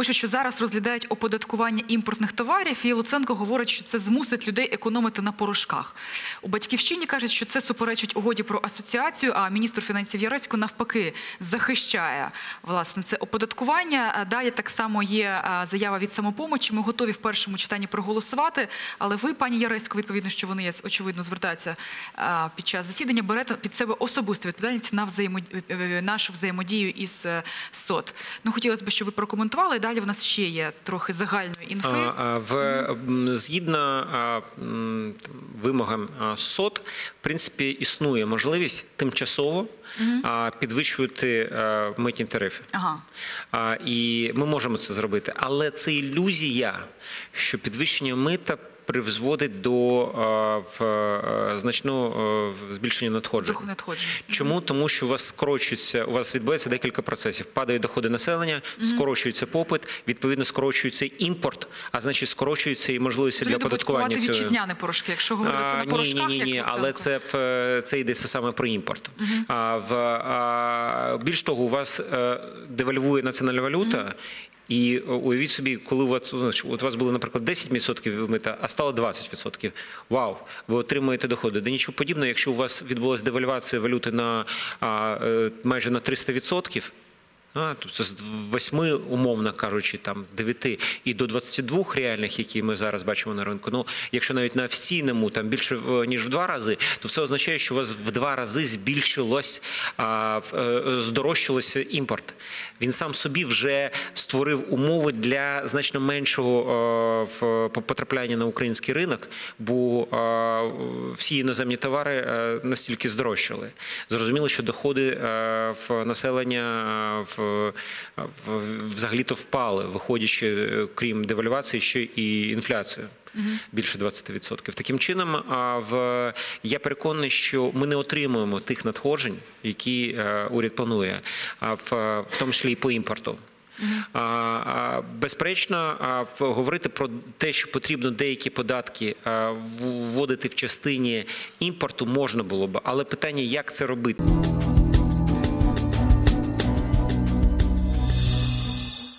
Пише, що зараз розглядають оподаткування імпортних товарів, і Луценко говорить, що це змусить людей економити на порошках. У батьківщині кажуть, що це суперечить угоді про асоціацію. А міністр фінансів Яресько навпаки захищає власне це оподаткування. Далі так само є заява від самопомочі. Ми готові в першому читанні проголосувати. Але ви, пані Яресько, відповідно, що вони очевидно звертаються під час засідання, берете під себе особисту відповідальність на взаємодію нашу взаємодію із е, СОТ. Ну хотілося б, щоб ви прокоментували. Далі в нас ще є трохи загальної інфи. В згідно вимогам сод, СОТ, в принципі, існує можливість тимчасово підвищувати митні тарифи. Ага. І ми можемо це зробити, але це ілюзія, що підвищення мита призводить до а, в, а, значного а, збільшення надходжень. Доход- надходжень. Чому? Тому що у вас скорочується, у вас відбувається декілька процесів. Падають доходи населення, скорочується попит, відповідно скорочується імпорт, а значить скорочуються і можливості для оподаткування цього. вітчизняні порошки, якщо говориться на порошках, ні, ні, ні, як але це в це йдеться саме про імпорт. А в а, більш того, у вас е, девальвує національна валюта. І е, уявіть собі, коли у вас значить, от у вас було, наприклад, 10% мита, а стало 20%. Вау, ви отримуєте доходи. Де нічого подібного, якщо у вас відбулася девальвація валюти на а, е, майже на 300%, а, тобто з 8, умовно кажучи, там 9 і до 22 реальних, які ми зараз бачимо на ринку. Ну, якщо навіть на офіційному там більше е, ніж в два рази, то це означає, що у вас в два рази збільшилось, а, е, здорожчалося імпорт. Він сам собі вже створив умови для значно меншого е, в- по- потрапляння на український ринок, бо е, всі іноземні товари е, настільки здорожчали. Зрозуміло, що доходи е, в населення е, в, взагалі-то впали, виходячи, е, крім девальвації, ще і інфляцію. Більше 20%. Таким чином, а, в я переконаний, що ми не отримуємо тих надходжень, які е, уряд планує, а в, в тому числі і по імпорту. А, Безперечно, говорити про те, що потрібно деякі податки вводити в частині імпорту, можна було б, але питання, як це робити.